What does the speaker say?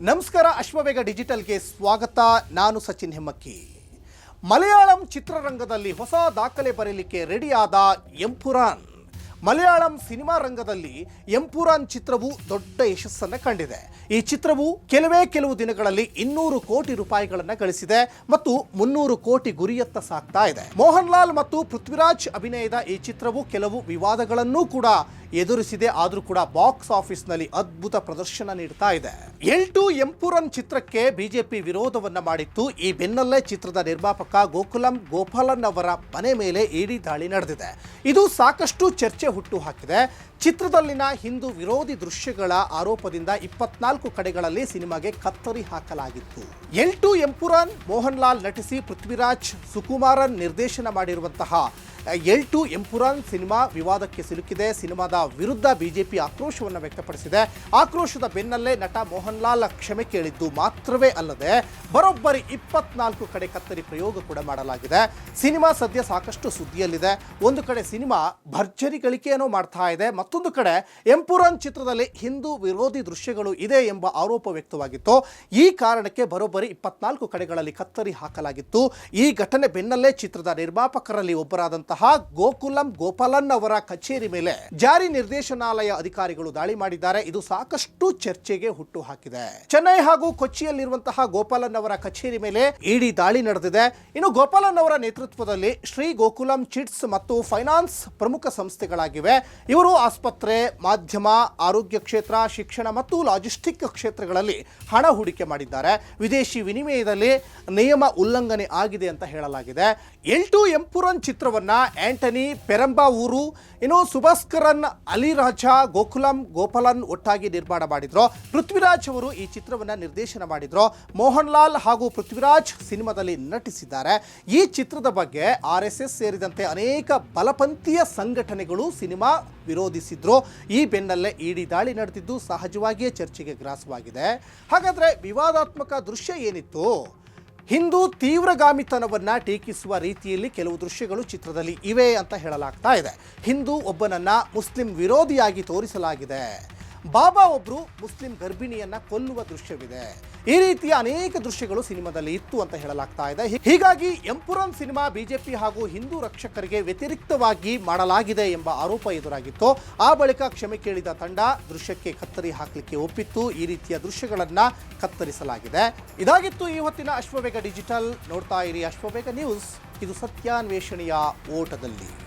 ನಮಸ್ಕಾರ ಅಶ್ವವೇಗ ಡಿಜಿಟಲ್ಗೆ ಸ್ವಾಗತ. ನಾನು ಸಚಿನ್ ಹೆಮ್ಮಕ್ಕಿ. ಮಲಯಾಳಂ ಚಿತ್ರರಂಗದಲ್ಲಿ ಹೊಸ ದಾಖಲೆ ಬರೀಲಿಕ್ಕೆ ರೆಡಿಯಾದ ಎಂಪುರಾನ್ ಮಲಯಾಳಂ ಸಿನಿಮಾ ರಂಗದಲ್ಲಿ ಎಂಪುರಾನ್ ಚಿತ್ರವು ದೊಡ್ಡ ಯಶಸ್ಸನ್ನು ಕಂಡಿದೆ. ಈ ಚಿತ್ರವು ಕೆಲವೇ ಕೆಲವು ದಿನಗಳಲ್ಲಿ ಇನ್ನೂರು ಕೋಟಿ ರೂಪಾಯಿಗಳನ್ನು ಗಳಿಸಿದೆ ಮತ್ತು ಮುನ್ನೂರು ಕೋಟಿ ಗುರಿಯತ್ತ ಸಾಗ್ತಾ ಇದೆ. ಮೋಹನ್ ಲಾಲ್ ಮತ್ತು ಪೃಥ್ವಿರಾಜ್ ಅಭಿನಯದ ಈ ಚಿತ್ರವು ಕೆಲವು ವಿವಾದಗಳನ್ನೂ ಕೂಡ ಎದುರಿಸಿದೆ, ಆದರೂ ಕೂಡ ಬಾಕ್ಸ್ ಆಫೀಸ್ನಲ್ಲಿ ಅದ್ಭುತ ಪ್ರದರ್ಶನ ನೀಡ್ತಾ ಇದೆ. ಎಲ್ ಟು ಎಂಪುರನ್ ಚಿತ್ರಕ್ಕೆ ಬಿಜೆಪಿ ವಿರೋಧವನ್ನ ಮಾಡಿತ್ತು. ಈ ಬೆನ್ನಲ್ಲೇ ಚಿತ್ರದ ನಿರ್ಮಾಪಕ ಗೋಕುಲಂ ಗೋಪಾಲನ್ ಅವರ ಮನೆ ಮೇಲೆ ಇಡಿ ದಾಳಿ ನಡೆದಿದೆ. ಇದು ಸಾಕಷ್ಟು ಚರ್ಚೆ ಹುಟ್ಟು ಹಾಕಿದೆ. ಚಿತ್ರದಲ್ಲಿನ ಹಿಂದೂ ವಿರೋಧಿ ದೃಶ್ಯಗಳ ಆರೋಪದಿಂದ ಇಪ್ಪತ್ನಾಲ್ಕು ಕಡೆಗಳಲ್ಲಿ ಸಿನಿಮಾಗೆ ಕತ್ತರಿ ಹಾಕಲಾಗಿತ್ತು. ಎಲ್ ಟು ಎಂಪುರನ್ ಮೋಹನ್ಲಾಲ್ ನಟಿಸಿ ಪೃಥ್ವಿರಾಜ್ ಸುಕುಮಾರನ್ ನಿರ್ದೇಶನ ಮಾಡಿರುವಂತಹ ಎಲ್ ಟು ಎಂಪುರಾನ್ ಸಿನಿಮಾ ವಿವಾದಕ್ಕೆ ಸಿಲುಕಿದೆ. ಸಿನಿಮಾದ ವಿರುದ್ಧ ಬಿಜೆಪಿ ಆಕ್ರೋಶವನ್ನು ವ್ಯಕ್ತಪಡಿಸಿದೆ. ಆಕ್ರೋಶದ ಬೆನ್ನಲ್ಲೇ ನಟ ಮೋಹನ್ ಲಾಲ್ ಕ್ಷಮೆ ಕೇಳಿದ್ದು ಮಾತ್ರವೇ ಅಲ್ಲದೆ ಬರೋಬ್ಬರಿ ಇಪ್ಪತ್ನಾಲ್ಕು ಕಡೆ ಕತ್ತರಿ ಪ್ರಯೋಗ ಕೂಡ ಮಾಡಲಾಗಿದೆ. ಸಿನಿಮಾ ಸದ್ಯ ಸಾಕಷ್ಟು ಸುದ್ದಿಯಲ್ಲಿದೆ. ಒಂದು ಕಡೆ ಸಿನಿಮಾ ಭರ್ಜರಿ ಗಳಿಕೆಯನ್ನು ಮಾಡ್ತಾ ಇದೆ. ಮತ್ತೊಂದು ಕಡೆ ಎಂಪುರಾನ್ ಚಿತ್ರದಲ್ಲಿ ಹಿಂದೂ ವಿರೋಧಿ ದೃಶ್ಯಗಳು ಇದೆ ಎಂಬ ಆರೋಪ ವ್ಯಕ್ತವಾಗಿತ್ತು. ಈ ಕಾರಣಕ್ಕೆ ಬರೋಬ್ಬರಿ ಇಪ್ಪತ್ನಾಲ್ಕು ಕಡೆಗಳಲ್ಲಿ ಕತ್ತರಿ ಹಾಕಲಾಗಿತ್ತು. ಈ ಘಟನೆ ಬೆನ್ನಲ್ಲೇ ಚಿತ್ರದ ನಿರ್ಮಾಪಕರಲ್ಲಿ ಒಬ್ಬರಾದಂತಹ ಗೋಕುಲಂ ಗೋಪಾಲನ್ ಅವರ ಕಚೇರಿ ಮೇಲೆ ಜಾರಿ ನಿರ್ದೇಶನಾಲಯ ಅಧಿಕಾರಿಗಳು ದಾಳಿ ಮಾಡಿದ್ದಾರೆ. ಇದು ಸಾಕಷ್ಟು ಚರ್ಚೆಗೆ ಹುಟ್ಟು ಹಾಕಿದೆ ಚೆನ್ನೈ ಹಾಗೂ ಕೊಚ್ಚಿಯಲ್ಲಿರುವಂತಹ ಗೋಪಾಲನ್ ಅವರ ಕಚೇರಿ ಮೇಲೆ ಇಡಿ ದಾಳಿ ನಡೆದಿದೆ. ಇನ್ನು ಗೋಪಾಲನ್ ಅವರ ನೇತೃತ್ವದಲ್ಲಿ ಶ್ರೀ ಗೋಕುಲಂ ಚಿಟ್ಸ್ ಮತ್ತು ಫೈನಾನ್ಸ್ ಪ್ರಮುಖ ಸಂಸ್ಥೆಗಳಾಗಿವೆ. ಇವರು ಆಸ್ಪತ್ರೆ, ಮಾಧ್ಯಮ, ಆರೋಗ್ಯ ಕ್ಷೇತ್ರ, ಶಿಕ್ಷಣ ಮತ್ತು ಲಾಜಿಸ್ಟಿಕ್ ಕ್ಷೇತ್ರಗಳಲ್ಲಿ ಹಣ ಹೂಡಿಕೆ ಮಾಡಿದ್ದಾರೆ. ವಿದೇಶಿ ವಿನಿಮಯದಲ್ಲಿ ನಿಯಮ ಉಲ್ಲಂಘನೆ ಆಗಿದೆ ಅಂತ ಹೇಳಲಾಗಿದೆ. ಎಲ್ ಟು ಎಂಪುರನ್ ಚಿತ್ರವನ್ನ ಆಂಟನಿ ಪೆರಂಬಾವೂರು ಇನ್ನು ಸುಭಾಸ್ಕರನ್ ಅಲಿರಾಜ ಗೋಕುಲಂ, ಗೋಪಾಲನ್ ಒಟ್ಟಾಗಿ ನಿರ್ಮಾಣ ಮಾಡಿದ್ರು. ಪೃಥ್ವಿರಾಜ್ ಅವರು ಈ ಚಿತ್ರವನ್ನ ನಿರ್ದೇಶನ ಮಾಡಿದ್ರು. ಮೋಹನ್ ಲಾಲ್ ಹಾಗೂ ಪೃಥ್ವಿರಾಜ್ ಸಿನಿಮಾದಲ್ಲಿ ನಟಿಸಿದ್ದಾರೆ. ಈ ಚಿತ್ರದ ಬಗ್ಗೆ ಆರ್ ಎಸ್ ಎಸ್ ಸೇರಿದಂತೆ ಅನೇಕ ಬಲಪಂಥೀಯ ಸಂಘಟನೆಗಳು ಸಿನಿಮಾ ವಿರೋಧಿಸಿದ್ರು. ಈ ಬೆನ್ನಲ್ಲೇ ಇಡಿ ದಾಳಿ ನಡೆದಿದ್ದು ಸಹಜವಾಗಿಯೇ ಚರ್ಚೆಗೆ ಗ್ರಾಸವಾಗಿದೆ. ಹಾಗಾದರೆ ವಿವಾದಾತ್ಮಕ ದೃಶ್ಯ ಏನಿತ್ತು? ಹಿಂದೂ ತೀವ್ರಗಾಮಿತನವನ್ನು ಟೀಕಿಸುವ ರೀತಿಯಲ್ಲಿ ಕೆಲವು ದೃಶ್ಯಗಳು ಚಿತ್ರದಲ್ಲಿ ಇವೆ ಅಂತ ಹೇಳಲಾಗ್ತಾ ಇದೆ. ಹಿಂದೂ ಒಬ್ಬನನ್ನ ಮುಸ್ಲಿಂ ವಿರೋಧಿಯಾಗಿ ತೋರಿಸಲಾಗಿದೆ. ಬಾಬಾ ಒಬ್ರು ಮುಸ್ಲಿಂ ಗರ್ಭಿಣಿಯನ್ನ ಕೊಲ್ಲುವ ದೃಶ್ಯವಿದೆ. ಈ ರೀತಿಯ ಅನೇಕ ದೃಶ್ಯಗಳು ಸಿನಿಮಾದಲ್ಲಿ ಇತ್ತು ಅಂತ ಹೇಳಲಾಗ್ತಾ ಇದೆ. ಹೀಗಾಗಿ ಎಂಪುರನ್ ಸಿನಿಮಾ ಬಿಜೆಪಿ ಹಾಗೂ ಹಿಂದೂ ರಕ್ಷಕರಿಗೆ ವ್ಯತಿರಿಕ್ತವಾಗಿ ಮಾಡಲಾಗಿದೆ ಎಂಬ ಆರೋಪ ಎದುರಾಗಿತ್ತು. ಆ ಬಳಿಕ ಕ್ಷಮೆ ಕೇಳಿದ ತಂಡ ದೃಶ್ಯಕ್ಕೆ ಕತ್ತರಿ ಹಾಕಲಿಕ್ಕೆ ಒಪ್ಪಿತ್ತು. ಈ ರೀತಿಯ ದೃಶ್ಯಗಳನ್ನ ಕತ್ತರಿಸಲಾಗಿದೆ. ಇದಾಗಿತ್ತು ಈ ಹೊತ್ತಿನ ಅಶ್ವವೇಗ ಡಿಜಿಟಲ್. ನೋಡ್ತಾ ಇರಿ ಅಶ್ವವೇಗ ನ್ಯೂಸ್. ಇದು ಸತ್ಯಾನ್ವೇಷಣೆಯ ಓಟದಲ್ಲಿ.